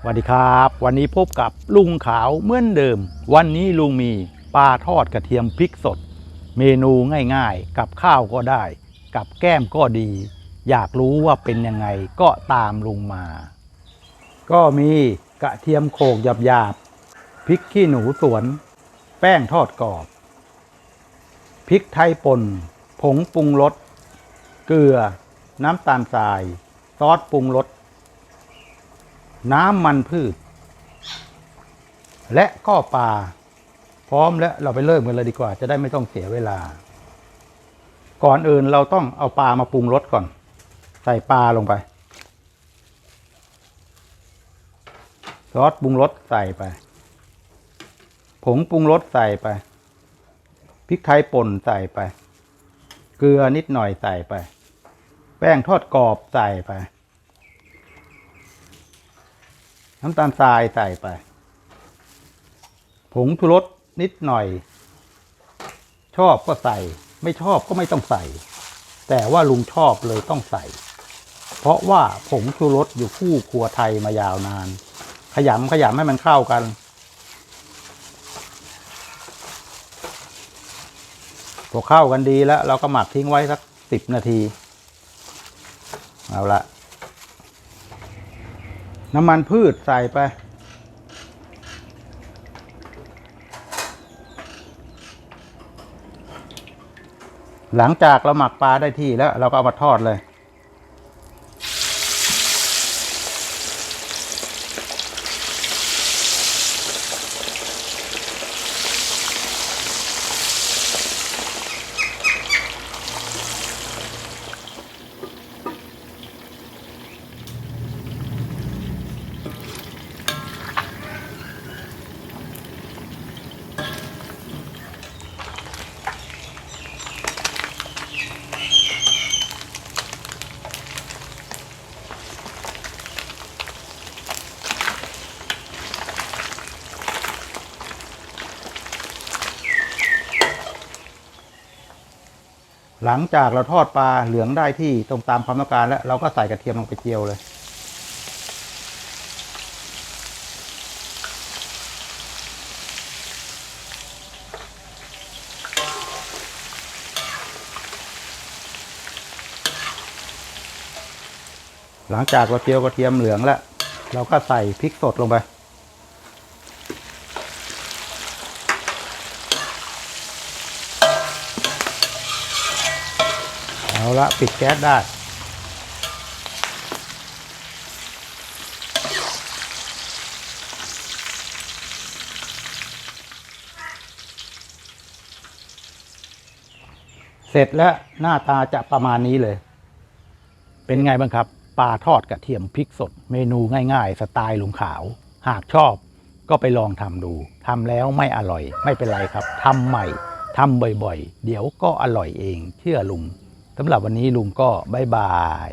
สวัสดีครับ วันนี้พบกับลุงขาวเหมือนเดิม วันนี้ลุงมีปลาทอดกระเทียมพริกสด เมนูง่ายๆ กับข้าวก็ได้ กับแก้มก็ดี อยากรู้ว่าเป็นยังไงก็ตามลุงมา ก็มีกระเทียมโขกหยาบๆพริกขี้หนูสวน แป้งทอดกรอบพริกไทยป่นผงปรุงรสเกลือ น้ำตาลทราย ซอสปรุงรส น้ำมันพืช และก็ปลาพร้อมแล้วเราไปเริ่มกันเลยดีกว่า จะได้ไม่ต้องเสียเวลา ก่อนอื่นเราต้องเอาปลามาปรุงรสก่อน ใส่ปลาลงไปซอสปรุงรสใส่ไปผงปรุงรสใส่ไปพริกไทยป่นใส่ไป เกลือนิดหน่อยใส่ไป แป้งทอดกรอบใส่ไป น้ำตาลทรายใส่ไป ผงชูรสนิดหน่อย ชอบก็ใส่ ไม่ชอบก็ไม่ต้องใส่ แต่ว่าลุงชอบเลยต้องใส่ เพราะว่าผงชูรสอยู่คู่ครัวไทยมายาวนาน ขยำขยำให้มันเข้ากันพอเข้ากันดีแล้ว เราก็หมักทิ้งไว้สักสิบนาที เอาละ น้ำมันพืชใส่ไป หลังจากเราหมักปลาได้ที่แล้ว เราก็เอามาทอดเลย หลังจากเราทอดปลาเหลืองได้ที่ตรงตามความต้องการแล้ว เราก็ใส่กระเทียมลงไปเจียวเลย หลังจากเราเจียวกระเทียมเหลืองแล้ว เราก็ใส่พริกสดลงไป เอาละปิดแก๊สได้เสร็จแล้วหน้าตาจะประมาณนี้เลย เป็นไงบ้างครับปลาทอดกระเทียมพริกสด เมนูง่ายๆ สไตล์ลุงขาว หากชอบก็ไปลองทำดูทำแล้วไม่อร่อย ไม่เป็นไรครับทำใหม่ทำบ่อยๆ เดี๋ยวก็อร่อยเอง เชื่อลุง สำหรับวันนี้ลุงก็บายบาย